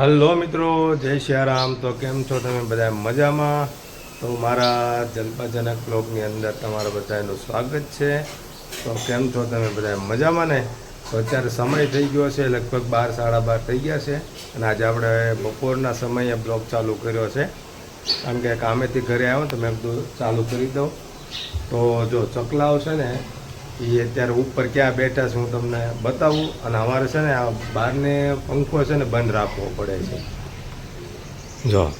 Hello મિત્રો, જય સિયારામ તો કેમ છો તમે બધા મજામાં? તો મારા જલ્પાજનક બ્લોગની અંદર તમારા બધાનું સ્વાગત છે. તો કેમ છો તમે બધા મજામાં ને? તો અત્યારે સમય થઈ ગયો છે, લગભગ બાર, સાડા બાર થઈ ગયા છે. અને આજે આપણે બપોરના સમયે બ્લોગ ચાલુ કર્યો છે. કારણ કે કામેથી ઘરે આવ્યો તો મેં કીધું ચાલુ કરી દઉં. તો જો ચકલાઓ છે ને એ અત્યારે ઉપર ક્યાં બેઠા છે હું તમને બતાવું. અને અમારે છે ને આ બહારને પંખો છે ને બંધ રાખવો પડે છે. જો.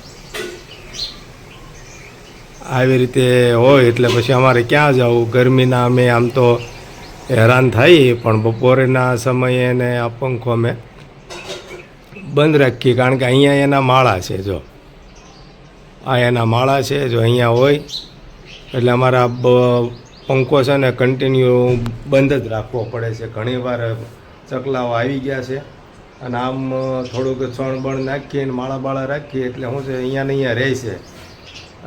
આવી રીતે હોય એટલે પછી અમારે ક્યાં જવું? ગરમીના અમે આમ તો હેરાન થઈ, પણ બપોરેના સમયે ને આ પંખો અમે બંધ રાખીએ. કારણ કે અહીંયા એના માળા છે, જો. આ એના માળા છે, જો અહીંયા હોય. એટલે અમારા પંખો છે ને કન્ટિન્યુ બંધ જ રાખવો પડે છે. ઘણીવાર ચકલાઓ આવી ગયા છે અને આમ થોડુંક છણ બણ નાખીએ અને માળા બાળા રાખીએ એટલે શું છે અહીંયા ને અહીંયા રહે છે.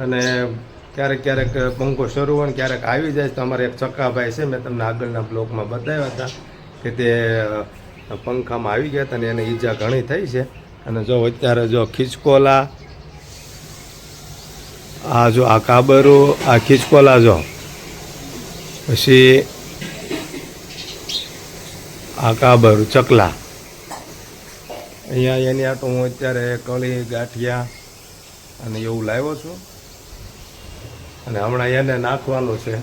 અને ક્યારેક ક્યારેક પંખો શરૂ હોય ને ક્યારેક આવી જાય તો અમારે એક ચક્કાભાઈ છે, મેં તમને આગળના બ્લોકમાં બતાવ્યા હતા કે તે પંખામાં આવી ગયા હતા અને એને ઈજા ઘણી થઈ છે. અને જો અત્યારે જો ખીચકોલા, આ જો આ કાબરું, આ ખીચકોલા જો પછી આકાબર કાબરું ચકલા. અહીંયા એની આટો હું અત્યારે કળી, ગાંઠિયા અને એવું લાવ્યો છું. અને હમણાં એને નાખવાનું છે.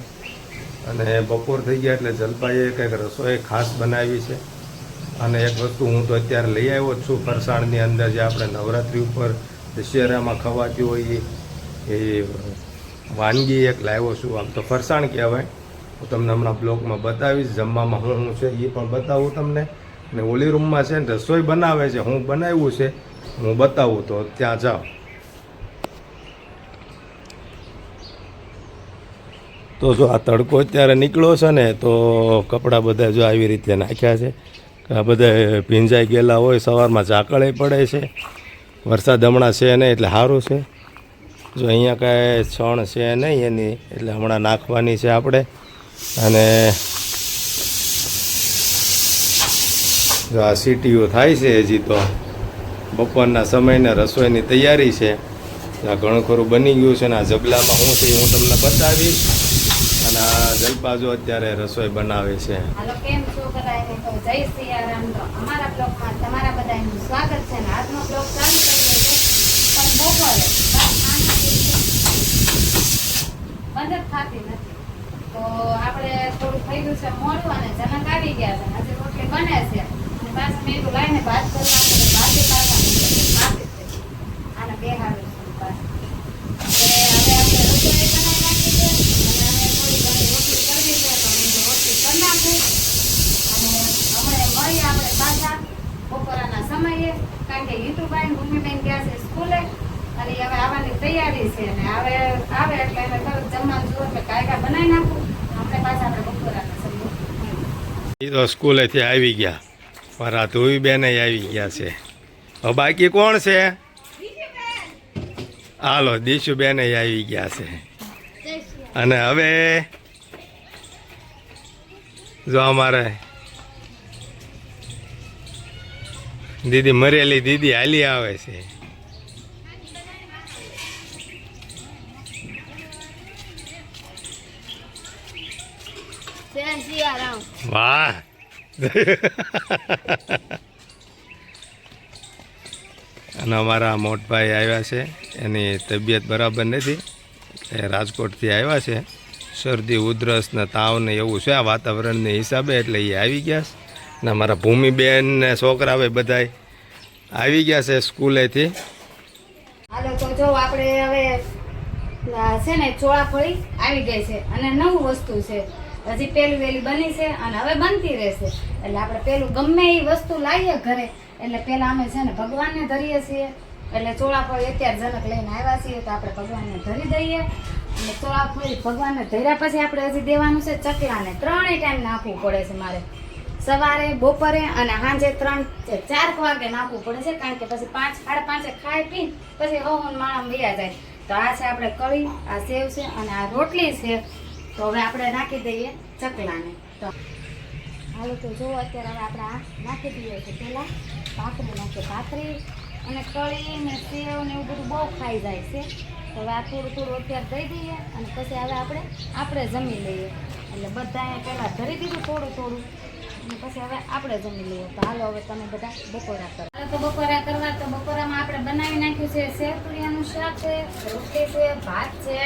અને બપોર થઈ ગયા એટલે જલપાઈએ કંઈક રસોઈ ખાસ બનાવી છે. અને એક વસ્તુ હું તો અત્યારે લઈ આવ્યો જ છું. ફરસાણની અંદર જે આપણે નવરાત્રિ ઉપર દશેરામાં ખવાતી હોય એ વાનગી એક લાવ્યો છું. આમ તો ફરસાણ કહેવાય. હું તમને હમણાં બ્લોગમાં બતાવીશ, જમવામાં હું હું છે એ પણ બતાવું તમને. ને ઓલી રૂમમાં છે ને રસોઈ બનાવે છે, હું બનાવ્યું છે, હું બતાવું તો ત્યાં જાઓ. તો જો આ તડકો અત્યારે નીકળ્યો છે ને, તો કપડાં બધા જો આવી રીતે નાખ્યા છે. આ બધા ભીંજાઈ ગયેલા હોય, સવારમાં ઝાકળે પડે છે. વરસાદ હમણાં છે નહીં, એટલે સારું છે. જો અહીંયા કાંઈ છણ છે નહીં એની, એટલે હમણાં નાખવાની છે આપણે. અને જો આ સીટીઓ થાય છે હજી તો બપોરના સમયને રસોઈની તૈયારી છે. આ ઘણું ખરું બની ગયું છે ને આ જબલામાં શું છે હું તમને બતાવીશ. અને આ જલપાજો અત્યારે રસોઈ બનાવે છે. બંધ થતી તો આપણે થોડું થઈ ગયું છે મોડું અને જનક આવી ગયા છે. આજે રોટલી બને છે. અને પાંચ મિનિટ લાઈને ભાત કરવાનું ભાતે પાછા આને બેહાડું છું પાછું. એટલે હવે આપણે રસોઈ બનાવી નાખી છે અને હવે થોડી ઘણી રોટલી કરવી છે, તો મેં અને હમણાં મળીએ આપણે પાછા બપોરાના સમયે. કારણ કે હિતુભાઈ ભૂમિબેન ગયા છે સ્કૂલે. અને હવે આવવાની તૈયારી છે અને હવે આવે એટલે એને તરત જમવાનું જોવે એટલે કાયકા બનાવી નાખું. આપણે પાછા આપણે એ તો સ્કૂલેથી આવી ગયા. મારા ધોઈ બેને આવી ગયા છે. હવે બાકી કોણ છે? હાલો દીશુ બેને આવી ગયા છે. અને હવે જો અમારે દીદી મરેલી દીદી હાલી આવે છે. વાહ. અને અમારા મોટભાઈ આવ્યા છે. એની તબિયત બરાબર નથી. એ રાજકોટથી આવ્યા છે. શરદી ઉધરસ ને તાવ ને એવું છે આ વાતાવરણને હિસાબે એટલે એ આવી ગયા છે. ને અમારા ભૂમિબેન ને છોકરાઓ બધાય આવી ગયા છે સ્કૂલેથી. હાલો તો જો આપણે હવે છે ને ચોળાફળી આવી ગઈ છે. અને નવું વસ્તુ છે. હજી પેલું વેલી બની છે અને હવે બનતી રહેશે. એટલે આપણે પેલું ગમે એ વસ્તુ લાવીએ ઘરે, એટલે પેલા અમે છે ને ભગવાનને ધરીએ છીએ. એટલે ચોળાફળી અત્યારે જનક લઈને આવ્યા છીએ તો આપણે ભગવાનને ધરી દઈએ. અને ચોળાફળી ભગવાનને ધર્યા પછી આપણે હજી દેવાનું છે ચકલાને. ત્રણેય ટાઈમ નાખવું પડે છે મારે. સવારે, બપોરે અને સાંજે ત્રણ ચાર વાગે નાખવું પડે છે કારણ કે પછી પાંચ, સાડા પાંચે ખાઈ પી પછી હવન માણસ વયા જાય. તો આ છે આપણે કળી આ સેવ છે અને આ રોટલી છે. તો હવે આપણે નાખી દઈએ ચકલાને. તો હાલો તો જુઓ અત્યારે હવે આપણે આ નાખી દઈએ છીએ પહેલાં. ભાખરી નાખીએ, ભાખરી અને કળી ને સેવ ને એવું બધું બહુ ખાઈ જાય છે. તો હવે આ થોડું થોડું અત્યારે દઈ દઈએ અને પછી હવે આપણે આપણે જમી લઈએ. એટલે બધાએ પહેલાં ધરી દીધું થોડું થોડું અને પછી હવે આપણે જમી લઈએ. તો હાલો હવે તમે બધા બપોરા કરો. તો બપોરા કરવા, તો બપોરામાં આપણે બનાવી નાખ્યું છે સેવ તુરિયાનું શાક છે, રોટલી છે, ભાત છે.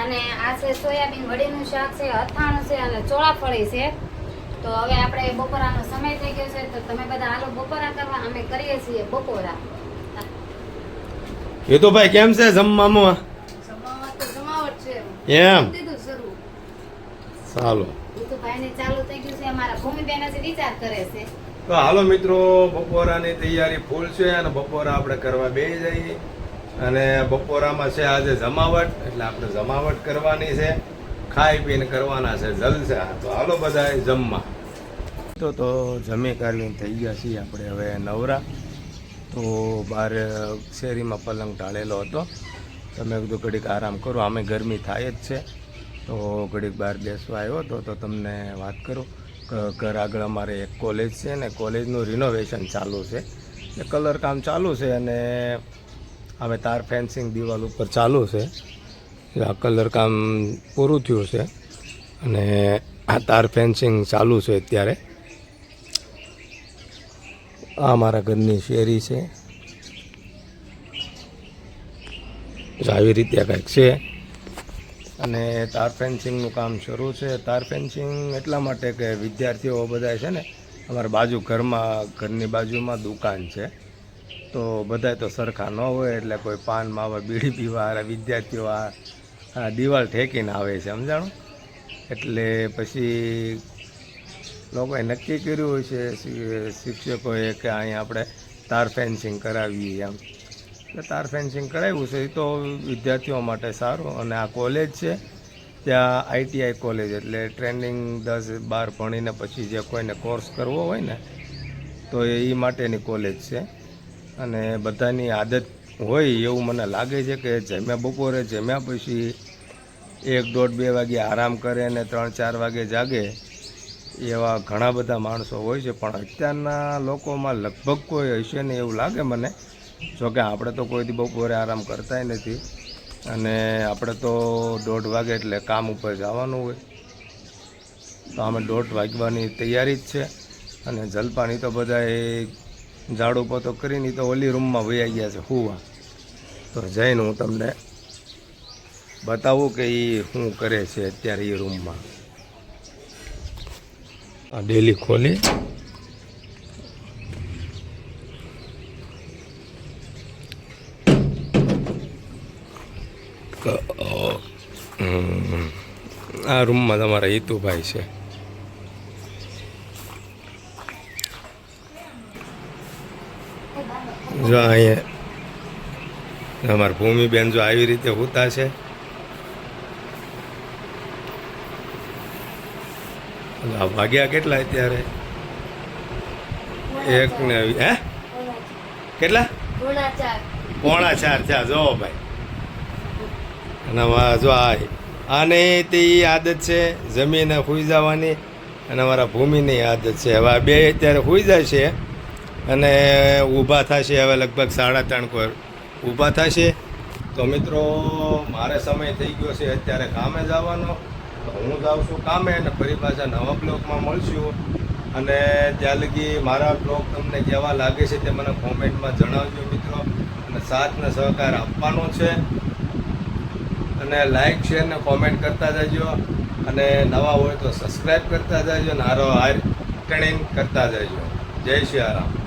અને આ છે સોયાબીન વડીનું શાક છે અથાણું છે અને ચોળાફળી છે. તો હવે આપણે બપોરાનો સમય થઈ ગયો છે તો તમે બધા હાલો બપોરા કરવા અમે કરીએ છીએ બપોરા. એ તો ભાઈ કેમ છે જમવામાં? જમાવટ તો જમાવટ છે એમ. દીધું ચાલો ભાઈને ચાલુ થઈ ગયું છે અમારા ભૂમિબેન વિચાર કરે છે. તો હાલો મિત્રો બપોરાની તૈયારી ફૂલ છે અને બપોરા આપણે કરવા બે જઈએ. અને બપોરામાં છે આજે જમાવટ, એટલે આપણે જમાવટ કરવાની છે, ખાઈ પીને કરવાના છે, જલસા. તો હાલો બધા જમવા. તો તો જમી કાઢીને થઈ ગયા છીએ આપણે હવે નવરા. તો બહાર શેરીમાં પલંગ ટાળેલો હતો. તમે કીધું ઘડીક આરામ કરો આમે ગરમી થાય જ છે. તો ઘડીક બહાર બેસવા આવ્યો હતો, તો તમને વાત કરું. ઘર આગળ અમારે એક કોલેજ છે ને કોલેજનું રિનોવેશન ચાલુ છે. એ કલર કામ ચાલુ છે અને હવે તાર ફેન્સિંગ દિવાલ ઉપર ચાલુ છે. આ કલર કામ પૂરું થયું છે. અને આ તાર ફેન્સિંગ ચાલુ છે અત્યારે. આ મારા ઘરની શેરી છે. આવી રીતે કંઈક છે. અને તાર ફેન્સિંગનું કામ શરૂ છે. તાર ફેન્સિંગ એટલા માટે કે વિદ્યાર્થીઓ બધા છે ને, અમારા બાજુ ઘરમાં, ઘરની બાજુમાં દુકાન છે. તો બધા તો સરખા ન હોય એટલે કોઈ પાન માવા બીડી પીવા આ વિદ્યાર્થીઓ આ દિવાલ ઠેકીને આવે છે, સમજાણું? એટલે પછી લોકોએ નક્કી કર્યું હોય છે શિક્ષકોએ કે અહીં આપણે તાર ફેન્સિંગ કરાવીએ એમ. એટલે તાર ફેન્સિંગ કરાવ્યું છે, એ તો વિદ્યાર્થીઓ માટે સારું. અને આ કોલેજ છે, ત્યાં આઈટીઆઈ કોલેજ, એટલે ટ્રેનિંગ દસ બાર ભણીને પછી જે કોઈને કોર્સ કરવો હોય ને, તો એ માટેની કોલેજ છે. અને બધાની આદત હોય એવું મને લાગે છે કે જમ્યા બપોરે, જમ્યા પછી એક દોઢ બે વાગે આરામ કરે અને ત્રણ ચાર વાગે જાગે, એવા ઘણા બધા માણસો હોય છે. પણ અત્યારના લોકોમાં લગભગ કોઈ હશે ને એવું લાગે મને. જોકે આપણે તો કોઈ દી બપોરે આરામ કરતાય નથી. અને આપણે તો દોઢ વાગે એટલે કામ ઉપર જવાનું હોય. તો અમે દોઢ વાગવાની તૈયારી જ છે. અને જલપાની તો બધા એ ઝાડુ પોતો કરીને તો ઓલી રૂમમાં વયા ગયા છે હુવા તો જઈને હું તમને બતાવું કે એ શું કરે છે અત્યારે એ રૂમમાં આ ડેલી ખોલી. આ રૂમમાં તમારા હિતુભાઈ છે. જો અહીંયા અમારા ભૂમિબેન જો આવી રીતે હોતા છે. વાગ્યા કેટલા અત્યારે? એક ને હે? કેટલા? પોણા ચાર. ચાર જો ભાઈ. અને જો આ આને તે આદત છે જમીને સૂઈ જવાની. અને અમારા ભૂમિની આદત છે. હવે આ બે અત્યારે સૂઈ જાય છે અને ઊભા થશે હવે લગભગ સાડા ત્રણ કોઈ ઊભા થશે? તો મિત્રો, મારે સમય થઈ ગયો છે, અત્યારે કામે જવાનો. તો હું જાઉં છું કામે અને ફરી પાછા નવા બ્લોગમાં મળશું. અને ત્યાં લગી મારા બ્લોગ તમને કેવા લાગે છે તે મને કોમેન્ટમાં જણાવજો મિત્રો. અને સાથને સહકાર આપવાનો છે. અને લાઈક શેર ને કોમેન્ટ કરતા જજો. અને નવા હોય તો સબસ્ક્રાઈબ કરતા જજો. અને હારો હાર ટ્રેનિંગ કરતા જજો. જય શ્રી રામ.